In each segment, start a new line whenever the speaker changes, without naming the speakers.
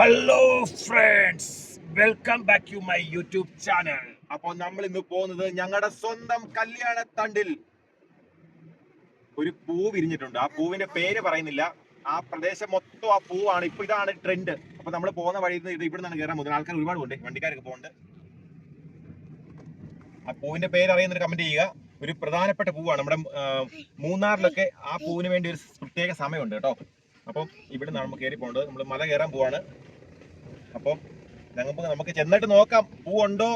Hello friends welcome back to my YouTube channel
അപ്പോൾ നമ്മൾ ഇന്ന് പോകുന്നത് ഞങ്ങളുടെ സ്വന്തം കല്യാണത്തണ്ടിൽ. ഒരു പൂ വിരിഞ്ഞിട്ടുണ്ട്. ആ പൂവിന്റെ പേര് പറയുന്നില്ല. ആ പ്രദേശം മൊത്തം ആ പൂവാണ്. ഇപ്പൊ ഇതാണ് ട്രെൻഡ് അപ്പൊ നമ്മൾ പോകുന്ന വഴി ഇത് ഇവിടെ നിന്നാണ് കയറാൻ പോകുന്നത്. ആൾക്കാർ ഒരുപാട് ഉണ്ട് വണ്ടിക്കാരൊക്കെ പോകുന്നുണ്ട് ആ പൂവിന്റെ പേര് അറിയുന്നൊരു കമന്റ് ചെയ്യുക. ഒരു പ്രധാനപ്പെട്ട പൂവാണ്. നമ്മുടെ മൂന്നാറിലൊക്കെ ആ പൂവിന് വേണ്ടി ഒരു പ്രത്യേക സമയമുണ്ട് കേട്ടോ. അപ്പം ഇവിടെ നമ്മൾ കയറി പോകേണ്ടത് നമ്മൾ മല കയറാൻ പോവാണ്. അപ്പം ഞങ്ങൾക്ക് നമുക്ക് ചെന്നിട്ട് നോക്കാം. പൂവുണ്ടോ?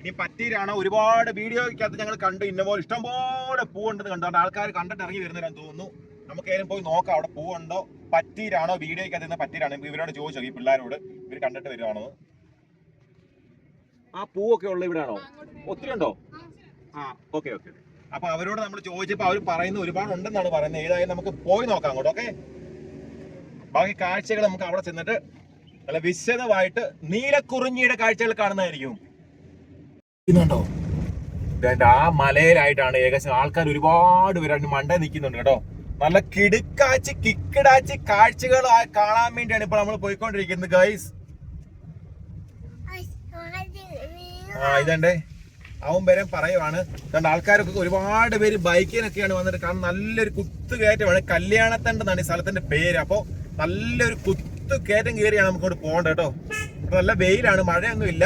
ഇനി പറ്റിയിലാണ് ഒരുപാട് വീഡിയോയ്ക്കകത്ത് ഞങ്ങൾ കണ്ടു. ഇന്നപോലെ ഇഷ്ടംപോലെ പൂവുണ്ടെന്ന് കണ്ടു. ആൾക്കാർ കണ്ടിട്ട് ഇറങ്ങി വരുന്നവരാന്ന് തോന്നുന്നു. നമുക്ക് ഏതും പോയി നോക്കാം അവിടെ പൂവുണ്ടോ? പറ്റീരാണോ വീഡിയോയ്ക്കകത്ത് നിന്ന് പറ്റീരാണോ ഇവരോട് ചോദിച്ചോ. ഈ പിള്ളേരോട് ഇവർ കണ്ടിട്ട് വരുവാണോ ആ പൂവൊക്കെ ഉള്ള ഇവിടെയാണോ ഒത്തിരി ഉണ്ടോ? ആ ഓക്കെ ഓക്കെ. അപ്പൊ അവരോട് നമ്മൾ ചോദിച്ചപ്പോൾ അവർ പറയുന്ന ഒരുപാട് ഉണ്ടെന്നാണ് പറയുന്നത്. ഏതായാലും നമുക്ക് പോയി നോക്കാം അങ്ങോട്ട് ഓക്കെ? ബാക്കി കാഴ്ചകൾ നമുക്ക് അവിടെ ചെന്നിട്ട് നല്ല വിശദമായിട്ട് നീലക്കുറിഞ്ഞിയുടെ കാഴ്ചകൾ കാണുന്നതായിരിക്കും. ഇതാണ്ട്? ആ മലയിലായിട്ടാണ് ഏകദേശം ആൾക്കാർ ഒരുപാട് പേരാണ് മണ്ട നിൽക്കുന്നുണ്ട് കേട്ടോ. നല്ല കിടുക്കാച്ചി കിക്കിടാച്ചി കാഴ്ചകൾ കാണാൻ വേണ്ടിയാണ് ഇപ്പോൾ നമ്മൾ പോയിക്കൊണ്ടിരിക്കുന്നത് ഗൈസ് ആ ഇതണ്ടേ. അവൻ വരെ പറയുവാണ്. കണ്ട ആൾക്കാരൊക്കെ ഒരുപാട് പേര് ബൈക്കിനൊക്കെയാണ് വന്നിട്ട് കാരണം നല്ലൊരു കുത്തുകയറ്റമാണ്. കല്യാണത്തണ്ടെന്നാണ് ഈ സ്ഥലത്തിന്റെ പേര്. അപ്പോ നല്ലൊരു കുത്തു കയറ്റം കയറിയാണ് നമുക്ക് ഇങ്ങോട്ട് പോകേണ്ടത് കേട്ടോ. ഇവിടെ നല്ല വെയിലാണ് മഴയൊന്നും ഇല്ല.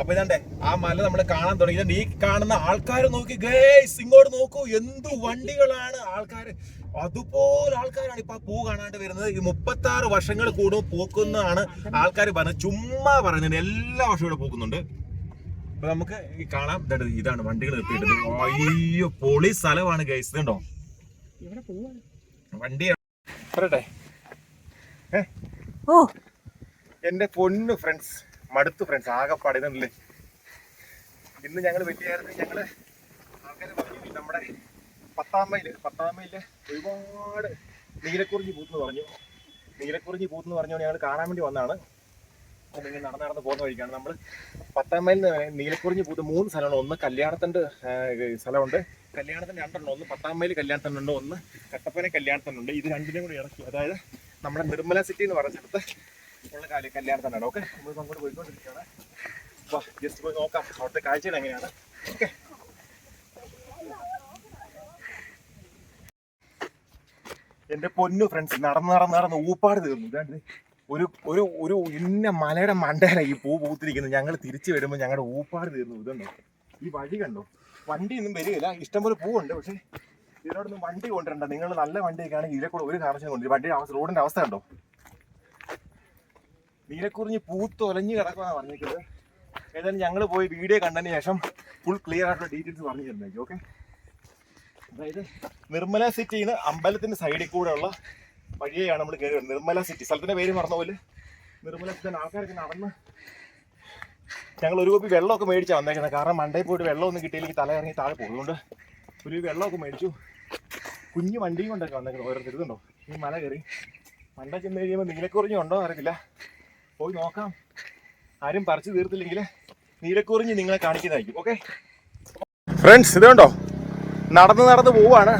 അപ്പൊ ഇതാണ്ടേ ആ മല നമ്മൾ കാണാൻ തുടങ്ങി. ഈ കാണുന്ന ആൾക്കാർ നോക്കി ഗേസ് ഇങ്ങോട്ട് നോക്കൂ. എന്ത് വണ്ടികളാണ് ആൾക്കാർ അതുപോലെ ആൾക്കാരാണ് ഇപ്പൊ പൂ കാണാണ്ട് വരുന്നത്. ഈ മുപ്പത്തി ആറ് വർഷങ്ങൾ കൂടുമ്പോൾ പൂക്കുന്നതാണ് ആൾക്കാർ പറഞ്ഞത് ചുമ്മാ പറയുന്നുണ്ട്. എല്ലാ വർഷവും ഇവിടെ പൂക്കുന്നുണ്ട്. അപ്പൊ നമുക്ക് ഈ കാണാം. ഇതാണ് വണ്ടികൾ നിർത്തിയിട്ടത്. അയ്യോ പൊളി സ്ഥലമാണ് ഗൈസ് ഇതുണ്ടോ? വണ്ടിയാണ് പറയട്ടെ. ഏ?
ഓ.
എന്റെ പൊന്നു ഫ്രണ്ട്സ് മടുത്തു ഫ്രണ്ട്സ് ആകെ ഇതല്ലേ ഇന്ന് ഞങ്ങൾ വെറ്റിയായിരുന്നു ഞങ്ങൾ പറഞ്ഞു നമ്മുടെ പത്താം മൈൽ പത്താം മൈൽ ഒരുപാട് നീലക്കുറിഞ്ഞി പൂത്തെന്ന് പറഞ്ഞു. നീലക്കുറിഞ്ഞി പൂത്തെന്ന് പറഞ്ഞു ഞങ്ങൾ കാണാൻ വേണ്ടി വന്നാണ്. അല്ലെങ്കിൽ നടന്ന് നടന്ന് പോകുന്ന വഴിക്കാണ്. നമ്മൾ പത്താം മൈലിൽ നീലക്കുറിഞ്ഞി പൂത്ത് മൂന്ന് സ്ഥലമാണ്. ഒന്ന് കല്യാണത്തിന്റെ സ്ഥലമുണ്ട്. കല്യാണത്തിന്റെ രണ്ടെണ്ണം ഒന്ന് പത്താം മൈൽ കല്യാണത്തിനുണ്ട് ഒന്ന് കട്ടപ്പന കല്യാണത്തിനുണ്ട് ഇത് രണ്ടിനും കൂടി ഇറക്കി. അതായത് നമ്മുടെ നിർമ്മല സിറ്റി എന്ന് പറഞ്ഞ സ്ഥലത്ത് ഉള്ള കാര്യം കല്യാണത്തിനാണ്. ഓക്കെ നമ്മൾ അങ്ങോട്ട് പോയിക്കൊണ്ടിരിക്കുകയാണ്. വാ ജസ്റ്റ് പോയി നോക്കാം. അവിടുത്തെ കാഴ്ചകൾ എങ്ങനെയാണ്? ഓക്കെ എന്റെ പൊന്നു ഫ്രണ്ട്സ് നടന്ന് നടന്ന് നടന്ന് ഊപ്പാട് തീർന്നു. ഒരു ഒരു ഒരു ഇന്ന മലയുടെ മണ്ടയില ഈ പൂ പൂത്തിരിക്കുന്നത്. ഞങ്ങൾ തിരിച്ചു വരുമ്പോൾ ഞങ്ങളുടെ ഊപ്പാട് തീർന്നു. ഇതുണ്ടോ ഈ വഴി കണ്ടോ? വണ്ടിയൊന്നും വരികയില്ല. ഇഷ്ടംപോലെ പൂവുണ്ട് പക്ഷേ ഇതിനോടൊന്നും വണ്ടി കൊണ്ടുവരണ്ട. നിങ്ങൾ നല്ല വണ്ടിയൊക്കെ ആണെങ്കിൽ ഇതിലെ കൂടെ ഒരു കാരണവശാലും കൊണ്ട് വണ്ടി അവസ്ഥ റോഡിന്റെ അവസ്ഥ കണ്ടോ? നീലക്കുറിഞ്ഞ് പൂത്തൊലഞ്ഞ് കിടക്കുമെന്നാണ് പറഞ്ഞിരിക്കുന്നത്. ഏതായാലും ഞങ്ങൾ പോയി വീഡിയോ കണ്ടതിന് ശേഷം ഫുൾ ക്ലിയർ ആയിട്ടുള്ള ഡീറ്റെയിൽസ് പറഞ്ഞു തരുന്നേക്കും ഓക്കെ അതായത് നിർമ്മല സിറ്റിയിൽ നിന്ന് അമ്പലത്തിന്റെ സൈഡിൽ കൂടെ ഉള്ള വഴിയാണ് നമ്മൾ കയറി വരുന്നത്. നിർമ്മല സിറ്റി സ്ഥലത്തിന്റെ പേര് മറന്ന പോലെ നിർമ്മല സിറ്റി ആൾക്കാരൊക്കെ നടന്ന് ഞങ്ങൾ ഒരു കോപ്പി വെള്ളമൊക്കെ മേടിച്ചാണ് വന്നേക്കുന്നത്. കാരണം മണ്ടയിൽ പോയിട്ട് വെള്ളമൊന്നും കിട്ടിയില്ലെങ്കിൽ തല ഇറങ്ങി താഴെ പോകും. അതുകൊണ്ട് ഒരു വെള്ളമൊക്കെ മേടിച്ചു. കുഞ്ഞു വണ്ടിയും കൊണ്ടൊക്കെ വന്നേക്കണം. ഓരോരുത്തർ ഈ മല കയറി. മണ്ട ചെന്ന് കഴിയുമ്പോൾ നീലക്കുറിഞ്ഞി ഉണ്ടോ അറിയില്ല പോയി നോക്കാം. ആരും പറിച്ചു തീർത്തില്ലെങ്കിൽ നീലക്കുറിഞ്ഞി നിങ്ങളെ കാണിക്കുന്നതായിരിക്കും. ഓക്കെ ഫ്രണ്ട്സ് ഇത് കണ്ടോ? നടന്ന് നടന്ന് പോവാണ്.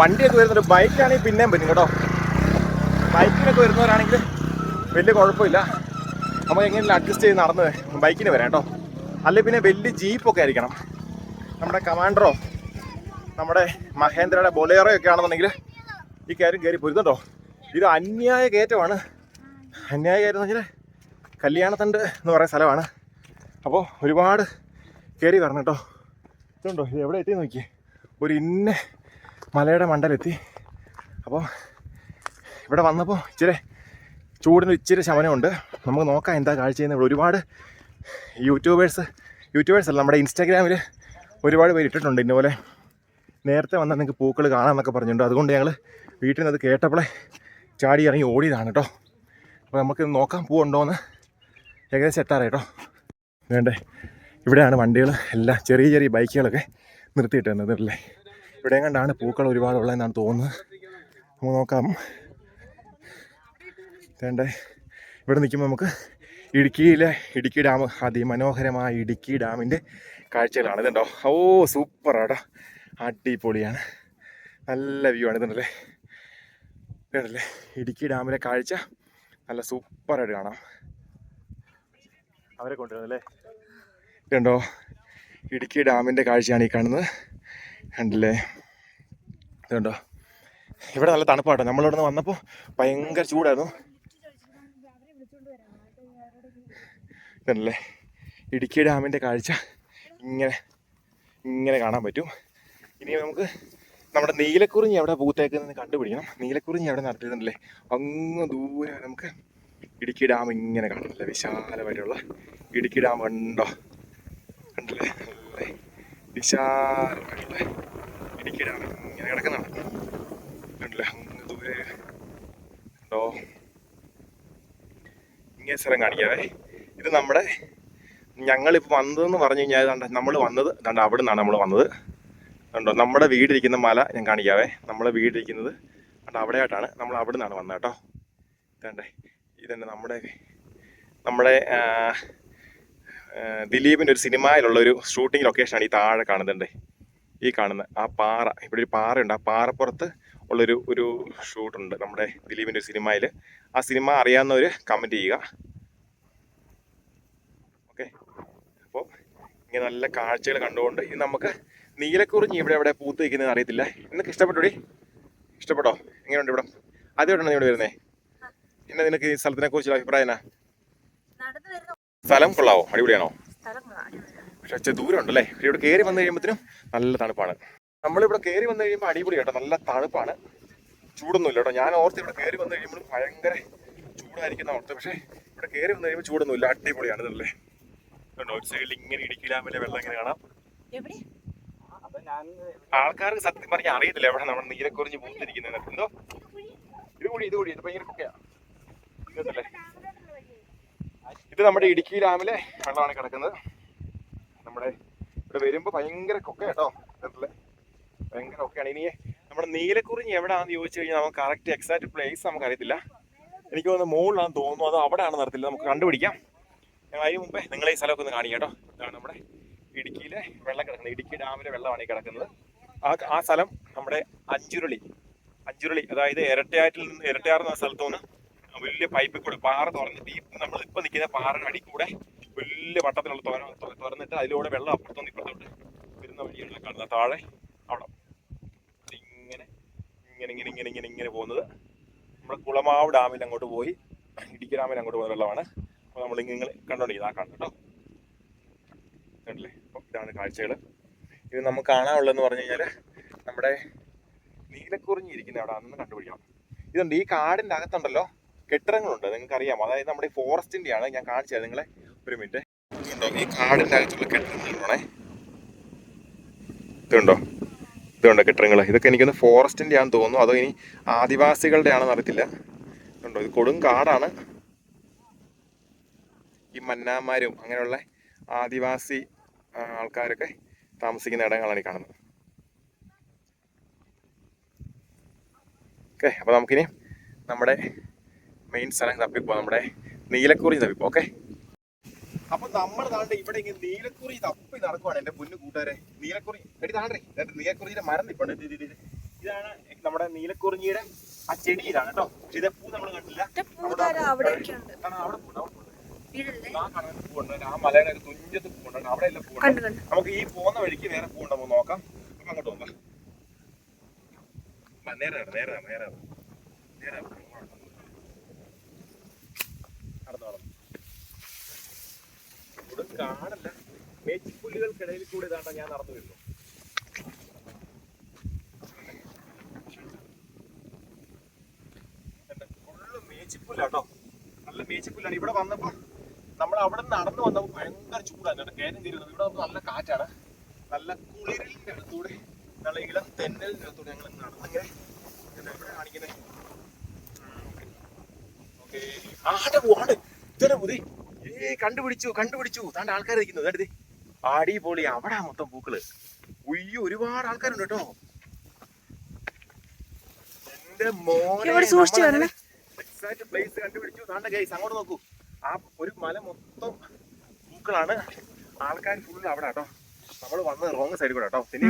വണ്ടിയൊക്കെ വരുന്നുണ്ട് ബൈക്കാണെങ്കിൽ പിന്നെയും പറ്റും കേട്ടോ. ബൈക്കിനൊക്കെ വരുന്നവരാണെങ്കിൽ വലിയ കുഴപ്പമില്ല. നമുക്ക് എങ്ങനെയും അഡ്ജസ്റ്റ് ചെയ്ത് നടന്ന് ബൈക്കിന് വരാം കേട്ടോ. അല്ലെങ്കിൽ പിന്നെ വലിയ ജീപ്പൊക്കെ ആയിരിക്കണം. നമ്മുടെ കമാൻഡറോ നമ്മുടെ മഹേന്ദ്രയുടെ ബൊലേറോ ഒക്കെ ആണെന്നുണ്ടെങ്കിൽ ഈ കാര്യം കയറി പോരുന്നുണ്ടോ ഇത് അന്യായ കയറ്റമാണ്. അന്യായ കയറ്റം എന്ന് വെച്ചാൽ കല്യാണത്തണ്ട് എന്ന് പറയുന്ന സ്ഥലമാണ്. അപ്പോൾ ഒരുപാട് കയറി വരണം കേട്ടോ ഇതുണ്ടോ? ഇത് എവിടെ എത്തി നോക്കി ഒരു ഇന്ന മലയുടെ മണ്ടലെത്തി. അപ്പോൾ ഇവിടെ വന്നപ്പോൾ ഇച്ചിരി ചൂടിന് ഇച്ചിരി ശമനമുണ്ട്. നമുക്ക് നോക്കാം എന്താ കാഴ്ച ചെയ്യുന്നത് ഇവിടെ ഒരുപാട് യൂട്യൂബേഴ്സ് യൂട്യൂബേഴ്സ് അല്ല നമ്മുടെ ഇൻസ്റ്റാഗ്രാമിൽ ഒരുപാട് പേര് ഇട്ടിട്ടുണ്ട് ഇന്നപോലെ. നേരത്തെ വന്നാൽ നിങ്ങൾക്ക് പൂക്കൾ കാണാമെന്നൊക്കെ പറഞ്ഞിട്ടുണ്ട്. അതുകൊണ്ട് ഞങ്ങൾ വീട്ടിൽ നിന്ന് അത് കേട്ടപ്പോഴേ ചാടി ഇറങ്ങി ഓടിയതാണ് കേട്ടോ. അപ്പോൾ നമുക്ക് നോക്കാം പൂവുണ്ടോയെന്ന് ഏകദേശം എത്താറേ കേട്ടോ. വേണ്ടേ ഇവിടെയാണ് വണ്ടികൾ എല്ലാം ചെറിയ ചെറിയ ബൈക്കുകളൊക്കെ നിർത്തിയിട്ട് അല്ലേ? ഇവിടെ കണ്ടാണ് പൂക്കൾ ഒരുപാടുള്ളതെന്നാണ് തോന്നുന്നത്. നമുക്ക് നോക്കാം. വേണ്ടേ ഇവിടെ നിൽക്കുമ്പോൾ നമുക്ക് ഇടുക്കിയിലെ ഇടുക്കി ഡാം അതിമനോഹരമായ ഇടുക്കി ഡാമിന്റെ കാഴ്ചകളാണ് ഇതുണ്ടോ? ഓ സൂപ്പറാട്ടോ അടിപൊളിയാണ്. നല്ല വ്യൂ ആണ്. ഇതുണ്ടല്ലേ? ഇതുണ്ടല്ലേ? ഇടുക്കി ഡാമിലെ കാഴ്ച നല്ല സൂപ്പറായിട്ട് കാണാം. അവരെ കൊണ്ടുവരുന്നല്ലേ ഇതുണ്ടോ? ഇടുക്കി ഡാമിന്റെ കാഴ്ചയാണ് ഈ കാണുന്നത്. കണ്ടില്ലേ? ഇതുണ്ടോ? ഇവിടെ നല്ല തണുപ്പാട്ടോ. നമ്മളിവിടെ നിന്ന് വന്നപ്പോൾ ഭയങ്കര ചൂടായിരുന്നു. ഇതല്ലേ ഇടുക്കി ഡാമിന്റെ കാഴ്ച ഇങ്ങനെ ഇങ്ങനെ കാണാൻ പറ്റും. ഇനി നമുക്ക് നമ്മുടെ നീലക്കുറിഞ്ഞി എവിടെ പൂത്തേക്കുന്നത് കണ്ടുപിടിക്കണം. നീലക്കുറിഞ്ഞി എവിടെ നടത്തിയിട്ടുണ്ടല്ലേ അങ്ങ് ദൂരെ നമുക്ക് ഇടുക്കി ഡാം ഇങ്ങനെ കാണുന്നില്ല വിശാലമായിട്ടുള്ള ഇടുക്കി ഡാം കണ്ടോ? കണ്ടില്ലേ? അല്ലേ വിശാലമായിട്ടുള്ള ഇടുക്കി ഡാം ഇങ്ങനെ കിടക്കുന്നതാണ് കണ്ടില്ലേ? അങ്ങ് ദൂരെ. കണ്ടോ? ഇങ്ങനെ സ്ഥലം കാണിക്കാവേ. ഇത് നമ്മുടെ ഞങ്ങളിപ്പോൾ വന്നതെന്ന് പറഞ്ഞു കഴിഞ്ഞാൽ നമ്മൾ വന്നത് അവിടെ നിന്നാണ് നമ്മൾ വന്നത്. കണ്ടോ നമ്മുടെ വീടിരിക്കുന്ന മല ഞാൻ കാണിക്കാവേ. നമ്മുടെ വീടിരിക്കുന്നത് കണ്ടോ അവിടെയായിട്ടാണ്. നമ്മൾ അവിടെ നിന്നാണ് വന്നത് കേട്ടോ. ഇതണ്ടേ ഇതന്നെ നമ്മുടെ നമ്മുടെ ദിലീപിന്റെ ഒരു സിനിമയിലുള്ള ഒരു ഷൂട്ടിംഗ് ലൊക്കേഷനാണ് ഈ താഴെ കാണുന്നുണ്ട് ഈ കാണുന്ന ആ പാറ ഇവിടെ ഒരു പാറയുണ്ട്. ആ പാറപ്പുറത്ത് ഉള്ളൊരു ഒരു ഷൂട്ടുണ്ട് നമ്മുടെ ദിലീപിന്റെ ഒരു സിനിമയിൽ ആ സിനിമ അറിയാവുന്നവർ കമന്റ് ചെയ്യുക. ഓക്കെ അപ്പോൾ ഇങ്ങനെ നല്ല കാഴ്ചകൾ കണ്ടുകൊണ്ട് ഇനി നമുക്ക് നീലക്കുറിഞ്ഞി ഇവിടെ എവിടെ പൂത്ത് നിൽക്കുന്നത് അറിയത്തില്ല. നിനക്ക് ഇഷ്ടപ്പെട്ടോടി? ഇഷ്ടപ്പെട്ടോ? എങ്ങനെയുണ്ട് ഇവിടെ? ആദ്യമായിട്ടാണ് നീ ഇവിടെ വരുന്നേ? എന്നാ നിനക്ക് ഈ സ്ഥലത്തിനെ കുറിച്ചുള്ള അഭിപ്രായം സ്ഥലം കൊള്ളാവോ? അടിപൊളിയാണോ? പക്ഷെ ഇച്ചിരി ദൂരം ഉണ്ടല്ലേ പക്ഷെ ഇവിടെ കയറി വന്നു കഴിയുമ്പോഴത്തേനും നല്ല തണുപ്പാണ്. നമ്മളിവിടെ കയറി വന്നു കഴിയുമ്പോൾ അടിപൊളി കേട്ടോ. നല്ല തണുപ്പാണ്. ചൂടൊന്നും ഇല്ല കേട്ടോ. ഞാൻ ഓർത്ത് ഇവിടെ കയറി വന്നു കഴിയുമ്പോൾ ഭയങ്കര ചൂടായിരിക്കുന്ന ഓർത്ത് പക്ഷേ ഇവിടെ കയറി വന്നു കഴിയുമ്പോൾ ചൂടൊന്നുമില്ല. അടിപൊളിയാണ് ഇതല്ലേ കണ്ടോ? ഒരു സൈഡിൽ ഇങ്ങനെ ഇടുക്കിലാമിലെ വെള്ളം ഇങ്ങനെ കാണാം. ആൾക്കാർക്ക് സത്യം പറഞ്ഞാൽ അറിയത്തില്ല എവിടെ നമ്മൾ നീലക്കുറിഞ്ഞ് പൂത്തിരിക്കുന്നത്. എന്തോ? ഇത് കൂടി ഇത് കൂടി ഇത് ഭയങ്കര കുക്കയാ ഇത് നമ്മുടെ ഇടുക്കി ഡാമിലെ വെള്ളമാണ് കിടക്കുന്നത്. നമ്മുടെ ഇവിടെ വരുമ്പോൾ ഭയങ്കര കൊക്ക കേട്ടോ. ഭയങ്കര കൊക്കയാണ്. ഇനി നമ്മുടെ നീലക്കുറിഞ്ഞി എവിടെയാണെന്ന് ചോദിച്ചു കഴിഞ്ഞാൽ നമുക്ക് കറക്റ്റ് എക്സാക്ട് പ്ലേസ് നമുക്ക് അറിയത്തില്ല എനിക്ക് തോന്നുന്നു മുകളിലാണെന്ന് തോന്നുന്നു. അത് അവിടെയാണെന്ന് അറിയത്തില്ല. നമുക്ക് കണ്ടുപിടിക്കാം. അതിന് മുമ്പേ നിങ്ങളെ ഈ സ്ഥലമൊക്കെ ഒന്ന് കാണിക്കാം കേട്ടോ. ഇതാണ് നമ്മുടെ ഇടുക്കിയിലെ വെള്ളം കിടക്കുന്നത്. ഇടുക്കി ഡാമിലെ വെള്ളമാണ് ഈ കിടക്കുന്നത്. ആ ആ സ്ഥലം നമ്മുടെ അഞ്ചുരുളി. അഞ്ചുരുളി അതായത് ഇരട്ടയാറ്റിൽ നിന്ന് ഇരട്ടയാർ എന്ന സ്ഥലത്തു നിന്ന് വലിയ പൈപ്പിൽ കൂടെ പാറ തുറന്നിട്ട് ഈ നമ്മൾ ഇപ്പൊ നിൽക്കുന്ന പാറയുടെ അടി കൂടെ വലിയ വട്ടത്തിലുള്ള തുറ തുറ- തുറന്നിട്ട് അതിലൂടെ വെള്ളം അപ്പുറത്തുനിന്ന് ഇപ്പുറത്തോട്ട് വരുന്ന വഴിയാണ് കാണുന്നത്. താഴെ അവിടെ. ഇങ്ങനെ ഇങ്ങനെ ഇങ്ങനെ ഇങ്ങനെ ഇങ്ങനെ ഇങ്ങനെ പോകുന്നത്. നമ്മുടെ കുളമാവ് ഡാമിൽ അങ്ങോട്ട് പോയി. ഇടുക്കി ഡാമിൽ അങ്ങോട്ട് പോകുന്ന വെള്ളമാണ്. അപ്പോൾ നമ്മൾ ഇങ്ങനെ കണ്ടോണ്ടിരിക്കുന്നത്. ആ കണ്ടോ കണ്ടില്ലേ? അപ്പം ഇതാണ് കാഴ്ചകൾ ഇത് നമുക്ക് കാണാനുള്ളതെന്ന് പറഞ്ഞു കഴിഞ്ഞാൽ നമ്മുടെ നീലക്കുറിഞ്ഞിരിക്കുന്ന അവിടെ അന്ന് കണ്ടുപിടിക്കണം. ഇതുണ്ട് ഈ കാടിന്റെ അകത്തുണ്ടല്ലോ കെട്ടിടങ്ങളുണ്ട് നിങ്ങൾക്ക് അറിയാം അതായത് നമ്മുടെ ഈ ഫോറസ്റ്റിന്റെ ആണ് ഞാൻ കാണിച്ചത് നിങ്ങളെ ഒരു മിനിറ്റ്. ഇതുണ്ടോ ഈ കാടിന്റെ അകത്തുള്ള കെട്ടിടങ്ങളാണേ ഇതുണ്ടോ? ഇതുണ്ടോ കെട്ടിടങ്ങൾ ഇതൊക്കെ എനിക്കൊന്ന് ഫോറസ്റ്റിന്റെ ആണെന്ന് തോന്നുന്നു. അതോ ഇനി ആദിവാസികളുടെ ആണെന്ന് അറിയത്തില്ല. ഇതുണ്ടോ? ഇത് കൊടും കാടാണ്. ഈ മന്നാമാരും അങ്ങനെയുള്ള ആദിവാസി ആൾക്കാരൊക്കെ താമസിക്കുന്ന ഇടങ്ങളാണ് ഈ കാണുന്നത്. ഓക്കെ അപ്പോൾ നമുക്കിനി നമ്മുടെ മെയിൻ സ്ഥലം തപ്പിപ്പോ നമ്മുടെ നീലക്കുറി തപ്പിപ്പോ ഓക്കെ. അപ്പൊ നമ്മൾ താണ്ട് ഇവിടെ ഇങ്ങനെ നീലക്കുറി തപ്പി നടക്കുവാണ് എന്റെ പൊന്നു കൂട്ടുകാരെ. നീലക്കുറി എടി താണ്ടേ എന്നിട്ട് നീലക്കുറിയുടെ മരം ഇത്. ഇതാണ് നമ്മുടെ നീലക്കുറിഞ്ഞിയുടെ ആ ചെടി ഇതാണ് കേട്ടോ. പക്ഷെ ഇതേ പൂ നമ്മൾ കണ്ടില്ല. അവിടെ പൂ അവിടെ ആ തുഞ്ചത്ത് അവിടെ എല്ലാം പൂവുണ്ട് നമുക്ക് ഈ പോകുന്ന വഴിക്ക് വേറെ പൂവുണ്ടോ നോക്കാം. അപ്പൊ അങ്ങോട്ട് പോകാം. നേരെ നേരെ നേരെ നേരെ. ഇവിടെ കാടല്ല. മേച്ചിപ്പുല്ലുകൾക്കിടയിൽ കൂടി ഇതാണ്ട ഞാൻ നടന്നു വരുന്നു മേച്ചിപ്പുല്ലാട്ടോ നല്ല മേച്ചിപ്പുല്ലാണ്. ഇവിടെ വന്നപ്പോ നമ്മൾ അവിടെ നിന്ന് നടന്നു വന്നപ്പോൾ ഭയങ്കര ചൂടാണ് കേട്ടോ കയറ്റം തീരുന്നത് ഇവിടെ നല്ല കാറ്റാണ്. നല്ല കുളിരിന്റെ അടുത്തൂടെ നല്ല ഇളം തെന്നലിന്റെ അടുത്തൂടെ ഞങ്ങൾ നടന്നിങ്ങനെ ഇങ്ങനെ എവിടെ കാണിക്കുന്നത് ആടെ പോവാണ്ട് ഇതന്നെ പുതി ഏ കണ്ടുപിടിച്ചു കണ്ടുപിടിച്ചു. താണ്ട ആൾക്കാർ ഇരിക്കുന്നു. ഇരിക്കുന്നത് ആടി പോളി അവിടെ മൊത്തം പൂക്കൾ. ഉയ്യോ ഒരുപാട് ആൾക്കാരുണ്ട് കേട്ടോ. എന്റെ മോനെ
ഇവിടെ.
എക്സാക്ട് പ്ലേസ് കണ്ടുപിടിച്ചു. താണ്ട ഗൈസ് അങ്ങോട്ട് നോക്കൂ. ആ ഒരു മല മൊത്തം പൂക്കളാണ്. ആൾക്കാർ ഫുള്ള് അവിടെ കേട്ടോ. നമ്മൾ വന്നത് റോങ് സൈഡിൽ കൂടെ കേട്ടോ. പിന്നെ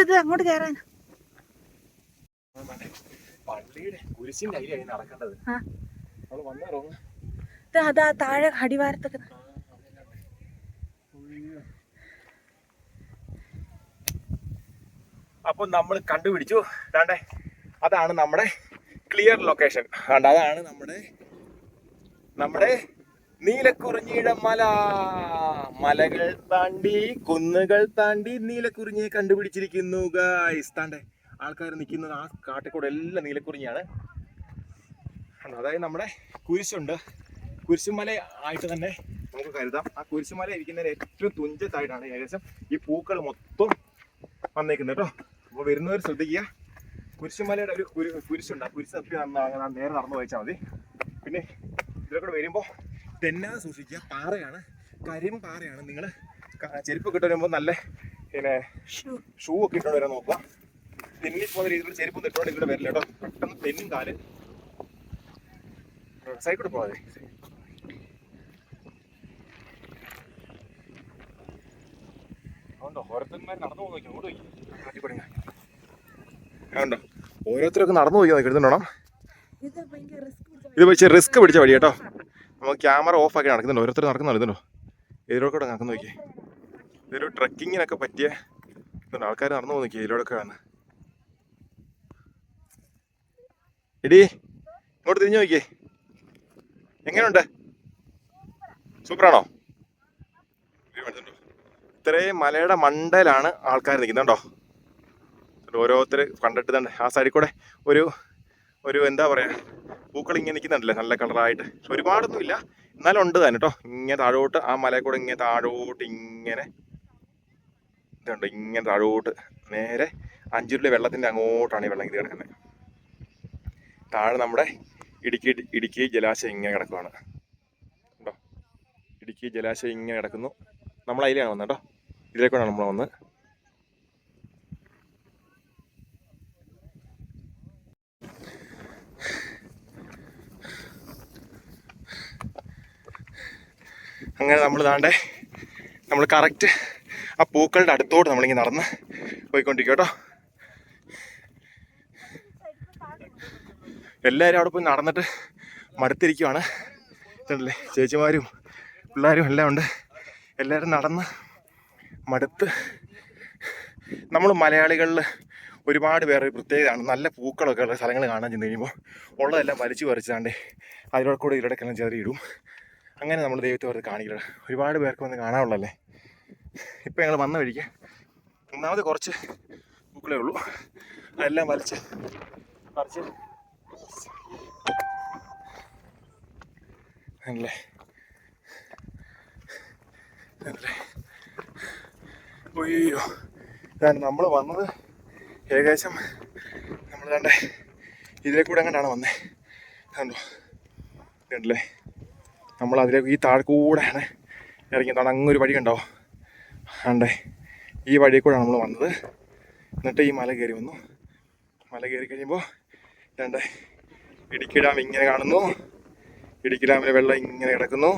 ഇത് അങ്ങോട്ട് കയറാൻ
പള്ളിയുടെ കുരിശിന്റെ അരി നടക്കേണ്ടത്. നമ്മൾ
വന്ന അതാ താഴെ അടിവാരത്തൊക്കെ.
അപ്പൊ നമ്മൾ കണ്ടുപിടിച്ചു. ദാണ്ടേ അതാണ് നമ്മുടെ ക്ലിയർ ലൊക്കേഷൻ അതാണ് നമ്മുടെ നമ്മുടെ നീലക്കുറിഞ്ഞിയുടെ മല. മലകൾ താണ്ടി കുന്നുകൾ താണ്ടി നീലക്കുറിഞ്ഞിയെ കണ്ടുപിടിച്ചിരിക്കുന്നു ഗായ്സ് താണ്ടേ ആൾക്കാർ നിൽക്കുന്നത് ആ കാട്ടിക്കൂടെ എല്ലാം നീലക്കുറിഞ്ഞിയാണ്. കണ്ടോ? അതായത് നമ്മുടെ കുരിശുണ്ട്. കുരിശുമല ആയിട്ട് തന്നെ നമുക്ക് കരുതാം. ആ കുരിശുമല ഇരിക്കുന്നതിന് ഏറ്റവും തുഞ്ചത്തായിട്ടാണ് ഏകദേശം ഈ പൂക്കൾ മൊത്തം വന്നേക്കുന്നത് കേട്ടോ. അപ്പോൾ വരുന്നവർ ശ്രദ്ധിക്കുക. കുരിശുമലയുടെ ഒരു കുരു കുരിശുണ്ട്. ആ കുരിശ് തപ്പി അങ്ങനെ നേരെ നടന്നു വായിച്ചാൽ മതി. പിന്നെ ഇതിലൂടെ വരുമ്പോൾ തെന്നാതെ സൂക്ഷിക്കുക. പാറയാണ്. കരിം പാറയാണ്. നിങ്ങൾ ചെരുപ്പ് ഇട്ട് വരുമ്പോൾ നല്ല പിന്നെ ഷൂ. ഒക്കെ ഇട്ടുകൊണ്ട് വരാൻ നോക്കുക. തെന്നി പോകുന്ന രീതിയിൽ ചെരുപ്പ് ഇട്ടോണ്ട് ഇങ്ങോട്ട് വരില്ല കേട്ടോ. പെട്ടെന്ന് തെന്നും കാൽ. സൈക്കിൾ പോകാതെ അതുകൊണ്ടോ? ഓരോരുത്തന്മാർ നടന്നു പോകുന്ന കാട്ടിക്കൊടുങ്ങ അതുകൊണ്ടോ ഓരോരുത്തരൊക്കെ നടന്നു പോയി നോക്കി
ഇത് ഭയങ്കര റിസ്ക്
ഇത് വെച്ച് റിസ്ക് പിടിച്ച വഴി കേട്ടോ. നമുക്ക് ക്യാമറ ഓഫ് ആക്കി നടക്കുന്നുണ്ടോ. ഓരോരുത്തർ നടക്കുന്നുണ്ടോ ഇതിലൂടെ കൂടെ നടക്കുന്നു നോക്കി. ഇതൊരു ട്രക്കിങ്ങിനൊക്കെ പറ്റിയ ആൾക്കാർ നടന്നു പോകുന്നു നോക്കി ഇതിലൂടെ വന്ന് എടി ഇങ്ങോട്ട് തിരിഞ്ഞു നോക്കിയേ. എങ്ങനെയുണ്ട്? സൂപ്പറാണോ? ഇത്രയും മലയുടെ മണ്ടയിലാണ് ആൾക്കാർ നിൽക്കുന്നുണ്ടോ ഓരോരുത്തർ കണ്ടിട്ട് തന്നെ. ആ സൈഡിൽ കൂടെ ഒരു ഒരു എന്താ പറയുക പൂക്കൾ ഇങ്ങനെ നിൽക്കുന്നുണ്ടല്ലേ നല്ല കളറായിട്ട് ഒരുപാടൊന്നും ഇല്ല. എന്നാലും ഉണ്ട് തന്നെ കേട്ടോ. ഇങ്ങനെ താഴോട്ട് ആ മലയിൽ കൂടെ ഇങ്ങനെ താഴോട്ട് ഇങ്ങനെ ഇതുണ്ട്. ഇങ്ങനെ താഴോട്ട് നേരെ അഞ്ചുരുളി വെള്ളത്തിന്റെ അങ്ങോട്ടാണ് ഈ വെള്ളം ഇത് കിടക്കുന്നത്. താഴെ നമ്മുടെ ഇടുക്കി ഇടുക്കി ജലാശയം ഇങ്ങനെ കിടക്കുവാണ്. കേട്ടോ ഇടുക്കി ജലാശയം ഇങ്ങനെ കിടക്കുന്നു. നമ്മൾ അതിലാണ് വന്നത് കേട്ടോ. ഇതിലേക്കാണ് നമ്മൾ വന്നത് അങ്ങനെ നമ്മൾ താണ്ടേ നമ്മൾ കറക്റ്റ് ആ പൂക്കളുടെ അടുത്തോട്ട് നമ്മളിങ്ങനെ നടന്ന് പോയിക്കൊണ്ടിരിക്കും കേട്ടോ. എല്ലാവരും അവിടെ പോയി നടന്നിട്ട് മടുത്തിരിക്കുവാണ്. ചേച്ചിമാരും പിള്ളേരും എല്ലാം ഉണ്ട്. എല്ലാവരും നടന്ന് മടുത്ത്. നമ്മൾ മലയാളികളിൽ ഒരുപാട് പേർ പ്രത്യേകതയാണ്. നല്ല പൂക്കളൊക്കെ ഉള്ള സ്ഥലങ്ങൾ കാണാൻ ചെന്ന് കഴിയുമ്പോൾ ഉള്ളതെല്ലാം വലിച്ചു പറിച്ചാണ്ട് അതിലൂടെ കൂടെ ഇതിലൂടെക്കെല്ലാം ചെറിയിടും അങ്ങനെ നമ്മൾ ദൈവത്തെ വെറുതെ കാണിക്കില്ല ഒരുപാട് പേർക്ക് വന്ന് കാണാനുള്ളല്ലേ ഇപ്പം ഞങ്ങൾ വന്ന വഴിക്ക് ഒന്നാമത് കുറച്ച് പൂക്കളേ ഉള്ളൂ. അതെല്ലാം വലിച്ച് പറിച്ച്. അല്ലേ? ഒയ്യോ ഇതാണ് നമ്മൾ വന്നത് ഏകദേശം നമ്മൾ കണ്ട ഇതിലെ കൂടെ അങ്ങോട്ടാണ് വന്നത് കണ്ടോ? കണ്ടല്ലേ? നമ്മൾ അതിലേക്ക് ഈ താഴ്ക്കൂടെയാണ് ഇറങ്ങി അങ്ങൊരു വഴി കണ്ടോ? ആണ്ടേ ഈ വഴി കൂടെയാണ് നമ്മൾ വന്നത്. എന്നിട്ട് ഈ മല കയറി വന്നു. മല കയറി കഴിയുമ്പോൾ രണ്ട് ഇടുക്കി ഡാം ഇങ്ങനെ കാണുന്നു. ഇടുക്കി ഡാമിലെ വെള്ളം ഇങ്ങനെ കിടക്കുന്നു.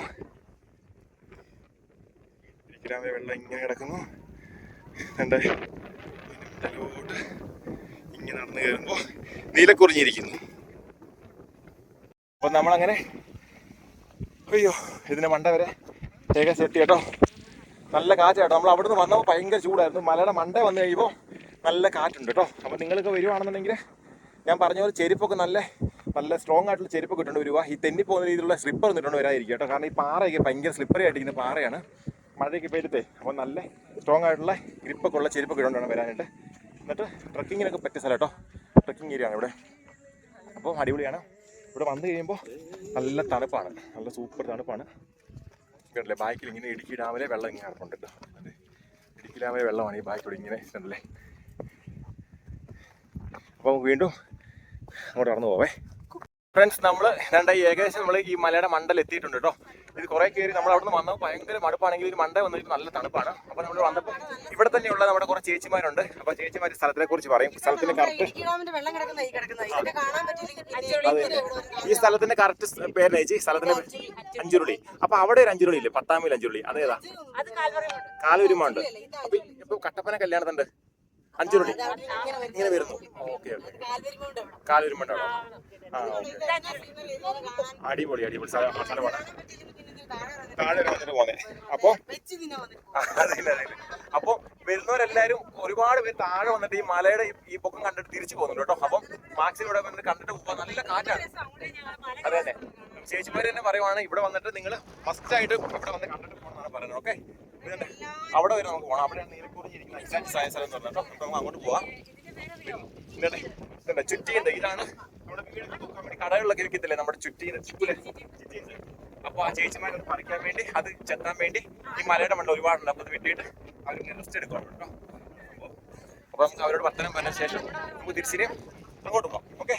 ഡാമിലെ വെള്ളം ഇങ്ങനെ കിടക്കുന്നു. എന്റെ മുന്നിലോട്ട് ഇങ്ങനെ നടന്നു കയറുമ്പോൾ നീലക്കുറിഞ്ഞിരിക്കുന്നു അപ്പം നമ്മളങ്ങനെ അയ്യോ ഇതിന് മണ്ട വരെ ഏകം സെറ്റ് കേട്ടോ. നല്ല കാറ്റാട്ടോ നമ്മൾ അവിടുന്ന് വന്നപ്പോൾ ഭയങ്കര ചൂടായിരുന്നു. മലയുടെ മണ്ട വന്നു കഴിയുമ്പോൾ നല്ല കാറ്റുണ്ട് കേട്ടോ. അപ്പം നിങ്ങളൊക്കെ വരുവാണെന്നുണ്ടെങ്കിൽ ഞാൻ പറഞ്ഞ പോലെ ചെരുപ്പൊക്കെ നല്ല നല്ല സ്ട്രോങ് ആയിട്ടുള്ള ചെരുപ്പൊക്കെ ഇട്ടുകൊണ്ട് വരിക. ഈ തെന്നി പോകുന്ന രീതിയിലുള്ള സ്ലിപ്പർ ഇട്ടുകൊണ്ട് വരാതിരിക്കും കേട്ടോ. കാരണം ഈ പാറയൊക്കെ ഭയങ്കര സ്ലിപ്പറി ആയിട്ടിരിക്കുന്ന പാറയാണ്. മഴയൊക്കെ പെയ്തിട്ടേ അപ്പോൾ നല്ല സ്ട്രോങ് ആയിട്ടുള്ള ഗ്രിപ്പൊക്കെ ഉള്ള ചെരുപ്പൊക്കെ വേണം വരാനായിട്ട്. എന്നിട്ട് ട്രക്കിങ്ങിനൊക്കെ പറ്റിയ സ്ഥലം കേട്ടോ. ട്രക്കിംഗ് ഏരിയ ആണ് ഇവിടെ. അപ്പോൾ അടിപൊളിയാണ്. ഇവിടെ വന്നു കഴിയുമ്പോൾ നല്ല തണുപ്പാണ്. നല്ല സൂപ്പർ തണുപ്പാണ്. കേട്ടില്ലേ ബാക്കിൽ ഇങ്ങനെ ഇടുക്കി ഡാമിലെ വെള്ളം ഇങ്ങനെ കിടപ്പുണ്ട് കേട്ടോ. അതെ ഇടുക്കി ഡാമിലെ വെള്ളമാണ് ഈ ബാക്കിലൂടെ ഇങ്ങനെ കണ്ടല്ലേ? അപ്പോൾ നമുക്ക് വീണ്ടും അങ്ങോട്ട് നടന്നു പോവേ. ഫ്രണ്ട്സ് നമ്മൾ രണ്ടായി ഏകദേശം നമ്മൾ ഈ മലയുടെ മണ്ടൽ എത്തിയിട്ടുണ്ട് കേട്ടോ. ഇത് കുറെ കയറി നമ്മൾ അവിടെ നിന്ന് വന്നപ്പോൾ ഭയങ്കര മടുപ്പാണെങ്കിൽ ഒരു മണ്ട വന്നിട്ട് നല്ല തണുപ്പാണ്. അപ്പോൾ നമ്മൾ വന്നപ്പോൾ ഇവിടെ തന്നെയുള്ള നമ്മുടെ കുറച്ച് ചേച്ചിമാരുണ്ട്. അപ്പോൾ ചേച്ചിമാർ സ്ഥലത്തിനെ കുറിച്ച് പറയും സ്ഥലത്തിന്റെ കറക്റ്റ്
ഇടുക്കി വെള്ളം കിടക്കുന്ന ഈ
സ്ഥലത്തിന്റെ കറക്റ്റ് പേര് ചേച്ചി. സ്ഥലത്തിന്റെ അഞ്ചുരുളി. അപ്പൊ അവിടെ ഒരു അഞ്ചുരുളി. ഇല്ലേ പത്താമിൽ അഞ്ചുരുളി അതേതാ കാലൂരുമുണ്ട് അപ്പൊ ഇപ്പൊ കട്ടപ്പന കല്യാണത്തുണ്ട് അഞ്ചുരുളി
മണി ഇങ്ങനെ
വരുന്നു. Okay okay.
കാൽവരിമൗണ്ട് അവിടെ.
കാലൊരുമുണ്ടോ ആ ഓക്കെ അടിപൊളി അടിപൊളി. സ്ഥലം സ്ഥലമാണ്
അപ്പോ താഴെ
വന്നിട്ട് പോന്നെ അതില്ല അതില്ല അപ്പൊ വരുന്നവരെല്ലാരും ഒരുപാട് പേര് താഴെ വന്നിട്ട് ഈ മലയുടെ ഈ- പൊക്കം കണ്ടിട്ട് തിരിച്ചു പോകുന്നുണ്ട് കേട്ടോ. അപ്പം മാക്സിൽ ഇവിടെ വന്നിട്ട് കണ്ടിട്ട് പോവാൻ നല്ല കാറ്റാണ്. അതെ അതെ. ചേച്ചിമാര് തന്നെ പറയുവാണ് ഇവിടെ വന്നിട്ട് നിങ്ങൾ ഫസ്റ്റ് ആയിട്ട് ഇവിടെ വന്ന് കണ്ടിട്ട് പോകണമെന്നാണ് പറയുന്നത്. ഓക്കെ? അവിടെ വരെ നമുക്ക് പോകണം അവിടെയാണ് നീലക്കുറിഞ്ഞിരിക്കുന്ന എക്സാക്ട് സയൻസ് എന്ന് പറഞ്ഞിട്ട് നമുക്ക് അങ്ങോട്ട് പോവാം. പിന്നെ ചുറ്റിയുണ്ട്. ഇതാണ് നമ്മുടെ വീടിന് തൂക്കാൻ വേണ്ടി കടകളിലൊക്കെ ഇരിക്കത്തില്ലേ? നമ്മുടെ ചുറ്റീന് ചുറ്റിലെ അപ്പോൾ അപ്പൊ ആ ചേച്ചിമാരെ പറിക്കാൻ വേണ്ടി അത് ചെത്താൻ വേണ്ടി ഈ മലയുടെ മണ്ട ഒരുപാടുണ്ട് അപ്പൊ അത് വെട്ടിയിട്ട് അവർ റെസ്റ്റ് എടുക്കണം കേട്ടോ. അപ്പൊ- അപ്പൊ നമുക്ക് അവരോട് വർത്തനം പറഞ്ഞ ശേഷം നമുക്ക് തിരിച്ചിട്ട് അങ്ങോട്ട് പോകാം ഓക്കെ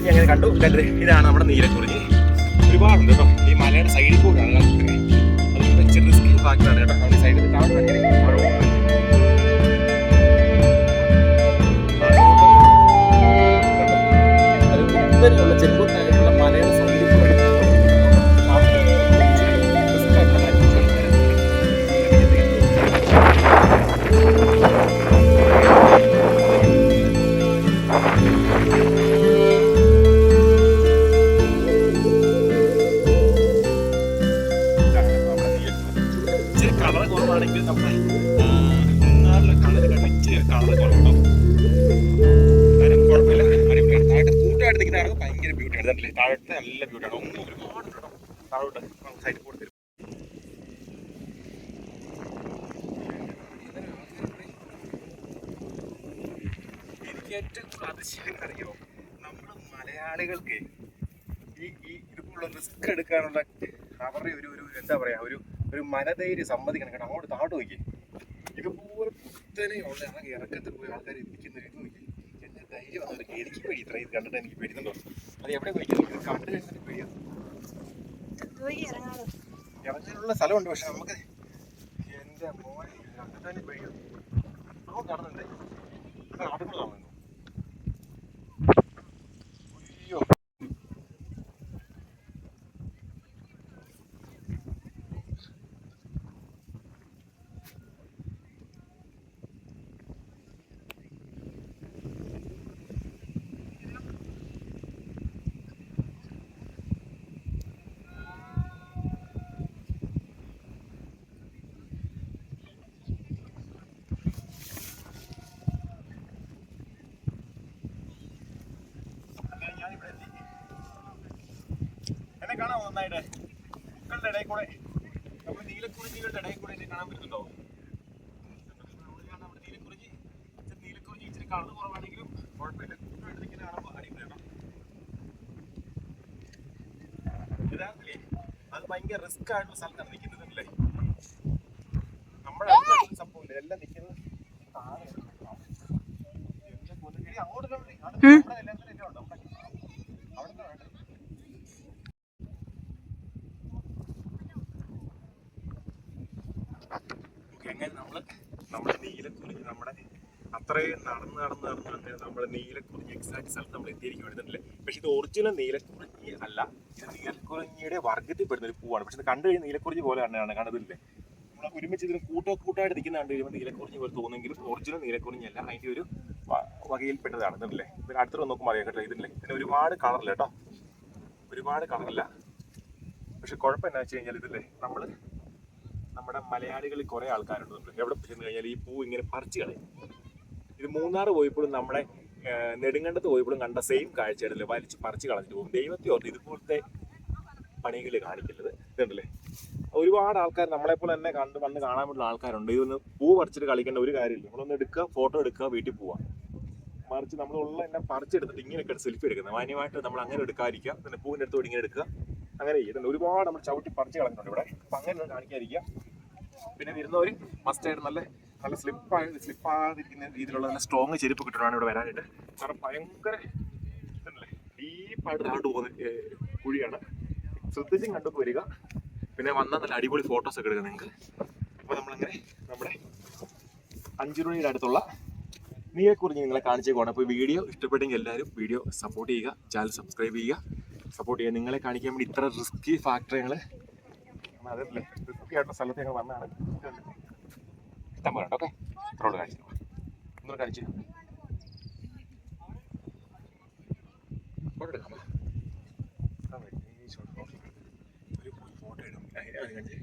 നീലക്കുറിഞ്ഞി അങ്ങനെ കണ്ടു. കണ്ടത് ഇതാണ് നമ്മുടെ നീലക്കുറിഞ്ഞി. ഒരുപാടുണ്ട് കേട്ടോ. ഈ മലയുടെ സൈഡിൽ കൂടെയാണ് കളിക്കുന്നത് അതുകൊണ്ട് ഇച്ചിരി റിസ്കി ബാക്കിയാണ് കേട്ടോ. അവിടെ സൈഡിൽ അങ്ങനെ മഴ ചെറുപ്പത്തായിട്ടുള്ള മലയുടെ റിസ്ക് എടുക്കാനുള്ള അവരുടെ ഒരു ഒരു എന്താ പറയാ ഒരു ഒരു മനധൈര്യം സമ്മതിക്കണം. കേട്ടോ അങ്ങോട്ട് താഴോട്ട് നോക്കി ഇതുപോലെ കുത്തനെയുള്ള ആ ഇറക്കത്തിൽ പോയി ആൾക്കാർ ഇരിക്കുന്ന ഇത് നോക്കി എന്നെ ധൈര്യം വന്നു എനിക്ക് പേടി. ഇത്ര ഇത് കണ്ടിട്ട് എനിക്ക് പേടിയുന്നുണ്ടോ അത് എവിടെ പോയി കണ്ടു കഴിഞ്ഞിട്ട് പേടിയാണ് ഇറങ്ങാനുള്ള സ്ഥലമുണ്ട് പക്ഷെ നമുക്ക് എന്റെ മോനെ കണ്ടിട്ട് പേടിയാണ് അങ്ങോട്ട് നടന്നുണ്ട് കാണുന്നു എന്നെ കാണാമോ നന്നായിട്ട്. പൂക്കളുടെ ഇടയിൽ കൂടെ നമ്മൾ നീലക്കുറിഞ്ഞികളുടെ ഇടയിൽ കൂടെ എന്നെ കാണാൻ പറ്റുന്നുണ്ടോ? അവിടെ നീലക്കുറിഞ്ഞി നീലക്കുറിഞ്ഞി ഇച്ചിരി കളർ കുറവാണെങ്കിലും കുഴപ്പമില്ല. കൂട്ടമായിട്ട് കാണുമ്പോൾ അടിപൊളിയാണ് യഥാർത്ഥത്തിലേ അത് ഭയങ്കര റിസ്ക് ആയിട്ടുള്ള സ്ഥലത്താണ് നിൽക്കുന്നത് അല്ലേ? നമ്മുടെ സംഭവമില്ല എല്ലാം നിൽക്കുന്നത് താഴെയാണ്. എന്റെ പൊന്നേ, എടി, അങ്ങോട്ട് കണ്ടേ. അവിടെ നമ്മുടെ എല്ലാത്തിനും എല്ലാം ഉണ്ട്. നമ്മുടെ അവിടുന്ന് വേണ്ട. ഓക്കേ, നമ്മുടെ നീലക്കുറിഞ്ഞ് നമ്മുടെ അത്രയും നടന്ന് നടന്ന് നടന്ന് നടന്ന് നമ്മുടെ നീലക്കുറിഞ്ഞ് എക്സാക്ട് സ്ഥലത്ത് നമ്മൾ എത്തിയിരിക്കും എടുത്തിട്ടില്ലേ പക്ഷെ ഇത് ഒറിജിനൽ നീലക്കുറിഞ്ഞി അല്ല. ഇത് നീലക്കുറിഞ്ഞിയുടെ വർഗത്തിൽ പെടുന്ന ഒരു പൂവാണ്. പക്ഷെ ഇത് കണ്ടു കഴിഞ്ഞാൽ നീലക്കുറിഞ്ഞി പോലെ തന്നെയാണ് കണ്ടതില്ലേ? നമ്മൾ ഒരുമിച്ച് ഇതിന് കൂട്ടോ കൂട്ടായിട്ട് നിൽക്കുന്ന കണ്ടു കഴിയുമ്പോൾ നീലക്കുറിഞ്ഞി പോലെ തോന്നുമെങ്കിലും ഒറിജിനൽ നീലക്കുറിഞ്ഞി അല്ല. അതിന്റെ ഒരു വകയിൽപ്പെട്ടതാണ് ഇതല്ലേ ഇതിന് അടുത്ത് നോക്കുമ്പോൾ അറിയാം കേട്ടോ ഇതില്ലേ? ഇതിന് ഒരുപാട് കളറില്ല കേട്ടോ. ഒരുപാട് കളറില്ല പക്ഷെ കുഴപ്പം എന്താ വെച്ച് കഴിഞ്ഞാൽ ഇതില്ലേ നമ്മൾ നമ്മുടെ മലയാളികളിൽ കുറെ ആൾക്കാരുണ്ട്. എവിടെ ചെന്ന് കഴിഞ്ഞാൽ ഈ പൂ ഇങ്ങനെ പറിച്ചു കളയും. ഇത് മൂന്നാർ പോയപ്പോഴും നമ്മുടെ നെടുങ്കണ്ടത്ത് പോയപ്പോഴും കണ്ട സെയിം കാഴ്ചയാണല്ലോ. വലിച്ച് പറിച്ചു കളഞ്ഞിട്ട് പോകും. ദൈവത്തെ ഓർത്ത് ഇതുപോലത്തെ പണികൾ കാണിക്കരുത്. ഇതുണ്ടല്ലേ? ഒരുപാട് ആൾക്കാർ നമ്മളെപ്പോലെ തന്നെ കണ്ട് വന്ന് കാണാൻ പറ്റുന്ന ആൾക്കാരുണ്ട്. ഇതൊന്ന് പൂ പറിച്ചിട്ട് കളിക്കേണ്ട ഒരു കാര്യമില്ല. നമ്മളൊന്ന് എടുക്കുക ഫോട്ടോ എടുക്കുക വീട്ടിൽ പോവാം മറിച്ച് നമ്മളുള്ള എന്നെ പറിച്ചെടുത്തിട്ട് ഇങ്ങനെയൊക്കെ സെൽഫി എടുക്കുന്നത്. മാന്യമായിട്ട് നമ്മൾ അങ്ങനെ എടുക്കാതിരിക്കുക. പിന്നെ പൂവിന്റെ അടുത്തോട് ഇങ്ങനെ എടുക്കുക. അങ്ങനെ ചെയ്യുന്നുണ്ട് ഒരുപാട് നമ്മൾ ചവിട്ടി പറിച്ച് കളഞ്ഞിട്ടുണ്ട് ഇവിടെ. അപ്പം അങ്ങനെ കാണിക്കാതിരിക്കുക. പിന്നെ വരുന്നവർ മസ്റ്റായിട്ട് നല്ല നല്ല സ്ലിപ്പായി സ്ലിപ്പാകാതിരിക്കുന്ന രീതിയിലുള്ള നല്ല സ്ട്രോങ് ചെരുപ്പ് കിട്ടണം ഇവിടെ വരാനായിട്ട്. കാരണം ഭയങ്കര ഡീപ്പായിട്ട് താണ്ടു പോകുന്ന കുഴിയാണ്. ശ്രദ്ധിച്ചും കണ്ടു വരിക പിന്നെ വന്ന നല്ല അടിപൊളി ഫോട്ടോസ് ഒക്കെ എടുക്കാം നിങ്ങൾക്ക്. അപ്പോൾ നമ്മളങ്ങനെ നമ്മുടെ അഞ്ചുരുണിയുടെ അടുത്തുള്ള നീയെക്കുറിച്ച് നിങ്ങളെ കാണിച്ചേ പോകണം അപ്പോൾ വീഡിയോ ഇഷ്ടപ്പെട്ടെങ്കിൽ എല്ലാവരും വീഡിയോ സപ്പോർട്ട് ചെയ്യുക ചാനൽ സബ്സ്ക്രൈബ് ചെയ്യുക. സപ്പോർട്ട് ചെയ്യുക നിങ്ങളെ കാണിക്കാൻ വേണ്ടി ഇത്ര റിസ്കി ഫാക്ടർ ഞങ്ങൾ അതല്ലേ റിസ്കി ആയിട്ടുള്ള സ്ഥലത്ത് ഞങ്ങൾ വന്നതാണ് ഇഷ്ടം പോലെ ഓക്കെ ഇത്രയോട് കാണിച്ചു ഒന്നുകൂടെ കാണിച്ചു ഫോട്ടോ എടുക്കാം. ഒരു ഫോട്ടോ കാണിച്ചേ